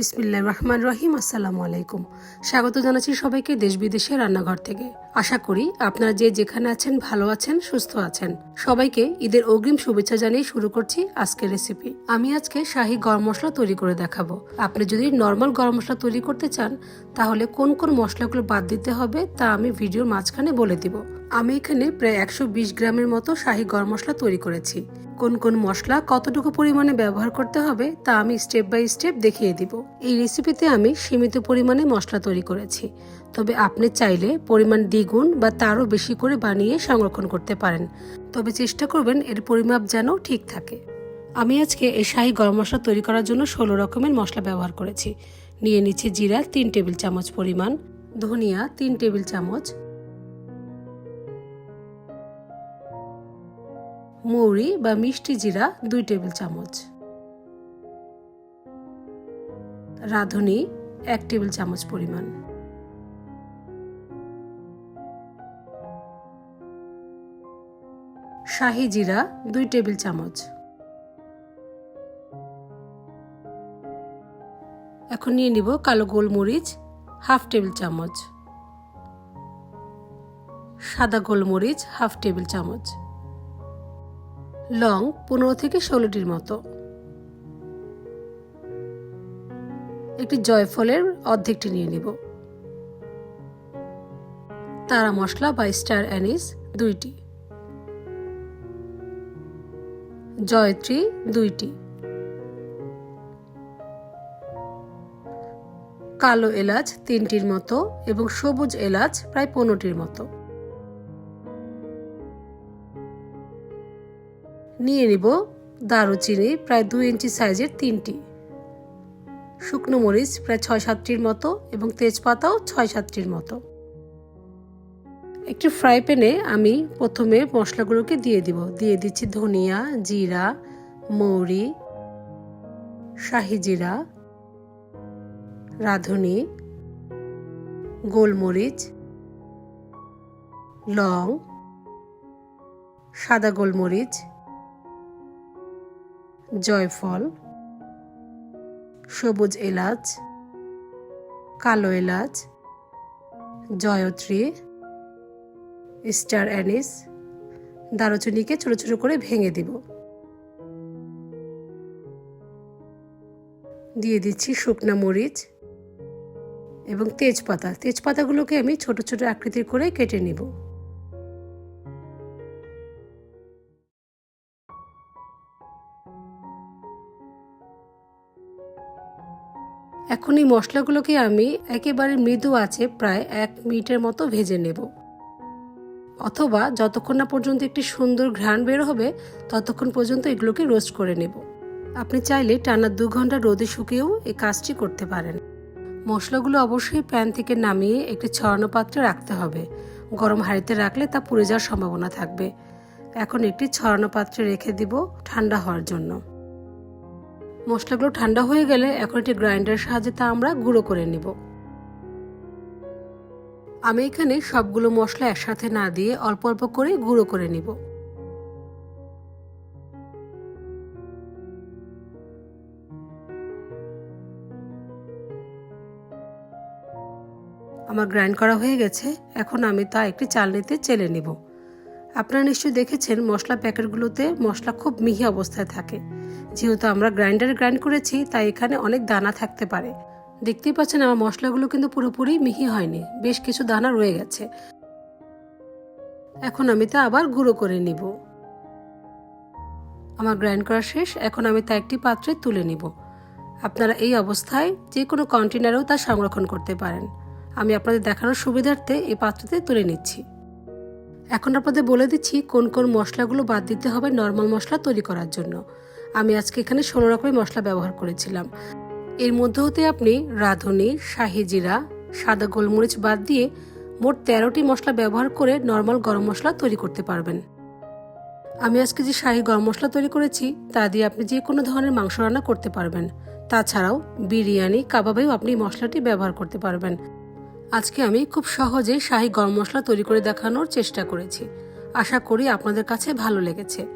বিসমিল্লাহ রহমান রহিম, আসসালামু আলাইকুম। স্বাগত জানাচ্ছি সবাইকে দেশ বিদেশের রান্নাঘর থেকে। আশা করি আপনারা যে যেখানে আছেন ভালো আছেন, সুস্থ আছেন। সবাইকে ঈদের অগ্রিম শুভেচ্ছা জানিয়ে শুরু করছি আজকের রেসিপি আমি আজকে শাহী গরম মশলা তৈরি করে দেখাবো। আপনি যদি নর্মাল গরম মশলা তৈরি করতে চান, তাহলে কোন কোন মশলাগুলো বাদ দিতে হবে তা আমি ভিডিওর মাঝখানে বলে দিব। আমি এখানে প্রায় একশো বিশ গ্রামের মতো শাহী গরম মশলা তৈরি করেছি। কোন কোন মশলা কতটুকু পরিমাণে ব্যবহার করতে হবে তা আমি স্টেপ বাই স্টেপ দেখিয়ে দিব। এই রেসিপিতে আমি সীমিত পরিমাণে মশলা তৈরি করেছি। তবে আপনি চাইলে পরিমাণ দ্বিগুণ বা তারও বেশি করে বানিয়ে সংরক্ষণ করতে পারেন। তবে চেষ্টা করবেন এর পরিমাপ যেন ঠিক থাকে। আমি আজকে এই শাহী গরম মশলা তৈরি করার জন্য ষোলো রকমের মশলা ব্যবহার করেছি। নিয়ে নিচ্ছি জিরা তিন টেবিল চামচ পরিমাণ, ধনিয়া তিন টেবিল চামচ মৌরি বা মিষ্টি জিরা দুই টেবিল চামচ। রাঁধুনি এক টেবিল চামচ পরিমাণ। শাহি জিরা দুই টেবিল চামচ। এখন নিয়ে নিব কালো গোলমরিচ হাফ টেবিল চামচ। সাদা গোলমরিচ হাফ টেবিল চামচ। লং পনেরো থেকে ষোলোটির মতো। একটি জয়ফলের অর্ধেকটি নিয়ে নিব। তারা মশলা বা স্টার অ্যানিস দুইটি। জয়ত্রী দুইটি। কালো এলাচ তিনটির মতো এবং সবুজ এলাচ প্রায় পনেরোটির মতো। নিয়ে নিব দারুচিনি প্রায় দুই ইঞ্চি সাইজের তিনটি। শুকনো মরিচ প্রায় ছয় সাতটির মতো এবং তেজপাতাও ছয় সাতটির মতো। একটি ফ্রাই প্যানে আমি প্রথমে মশলাগুলোকে দিয়ে দিব। দিয়ে দিচ্ছি ধনিয়া, জিরা, মৌরি, শাহি জিরা, রাঁধুনি, গোলমরিচ, লং, সাদা গোলমরিচ জয়ফল, সবুজ এলাচ, কালো এলাচ, জয়ত্রী, স্টার অ্যানিস, দারুচিনিকে ছোট ছোট করে ভেঙে দিব। দিয়ে দিচ্ছি শুকনা মরিচ এবং তেজপাতা। তেজপাতাগুলোকে আমি ছোট ছোট আকৃতির করে কেটে নিব। এখন এই মশলাগুলোকে আমি একেবারে মৃদু আছে প্রায় এক মিনিটের মতো ভেজে নেব। অথবা যতক্ষণ না পর্যন্ত একটি সুন্দর ঘ্রাণ বের হবে, ততক্ষণ পর্যন্ত এগুলোকে রোস্ট করে নেব। আপনি চাইলে টানা দু ঘণ্টা রোদে শুকিয়েও এই কাজটি করতে পারেন। মশলাগুলো অবশ্যই প্যান থেকে নামিয়ে একটি ছড়ানো পাত্রে রাখতে হবে। গরম হাঁড়িতে রাখলে তা পুড়ে যাওয়ার সম্ভাবনা থাকবে। এখন একটি ছড়ানো পাত্রে রেখে দিব ঠান্ডা হওয়ার জন্য। মশলাগুলো ঠান্ডা হয়ে গেলে এখন একটি গ্রাইন্ডারের সাহায্যে তা আমরা গুঁড়ো করে নিব। আমি এখানে সবগুলো মশলা একসাথে না দিয়ে অল্প অল্প করে গুঁড়ো করে নিব। আমার গ্রাইন্ড করা হয়ে গেছে, এখন আমি তা একটি চালনিতে চেলে নিব। আপনারা নিশ্চয়ই দেখেছেন মশলা প্যাকেটগুলোতে মশলা খুব মিহি অবস্থায় থাকে। যেহেতু আমরা গ্রাইন্ডারে গ্রাইন্ড করেছি, তাই এখানে অনেক দানা থাকতে পারে। দেখতেই পাচ্ছেন আমার মশলাগুলো কিন্তু পুরোপুরি মিহি হয়নি, বেশ কিছু দানা রয়ে গেছে। এখন আমি তা আবার গুঁড়ো করে নিব। আমার গ্রাইন্ড করা শেষ, এখন আমি তা একটি পাত্রে তুলে নিব। আপনারা এই অবস্থায় যে কোনো কন্টেনারেও তা সংরক্ষণ করতে পারেন। আমি আপনাদের দেখানোর সুবিধার্থে এই পাত্রতে তুলে নিচ্ছি। এখন আপনাদের বলে দিচ্ছি কোন কোন মশলাগুলো বাদ দিতে হবে নর্মাল মশলা তৈরি করার জন্য। আমি আজকে এখানে ষোলো রকমের মশলা ব্যবহার করেছিলাম। এর মধ্যে হতে আপনি রাঁধুনি, শাহি জিরা, সাদা গোলমরিচ বাদ দিয়ে মোট তেরোটি মশলা ব্যবহার করে নর্মাল গরম মশলা তৈরি করতে পারবেন। আমি আজকে যে শাহি গরম মশলা তৈরি করেছি, তা দিয়ে আপনি যে কোনো ধরনের মাংস রান্না করতে পারবেন। তাছাড়াও বিরিয়ানি, কাবাবেও আপনি মশলাটি ব্যবহার করতে পারবেন। আজকে আমি খুব সহজে শাহি গরম মশলা তৈরি করে দেখানোর চেষ্টা করেছি। আশা করি আপনাদের কাছে ভালো লেগেছে।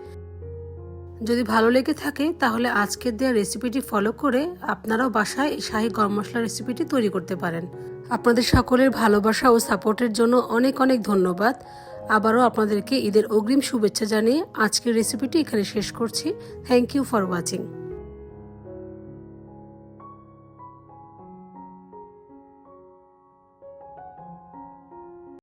যদি ভালো লেগে থাকে, তাহলে আজকের দেওয়া রেসিপিটি ফলো করে আপনারাও বাসায় এই শাহী গরম মশলা রেসিপিটি তৈরি করতে পারেন। আপনাদের সকলের ভালোবাসা ও সাপোর্টের জন্য অনেক অনেক ধন্যবাদ। আবারও আপনাদেরকে ঈদের অগ্রিম শুভেচ্ছা জানিয়ে আজকের রেসিপিটি এখানে শেষ করছি। Thank you for watching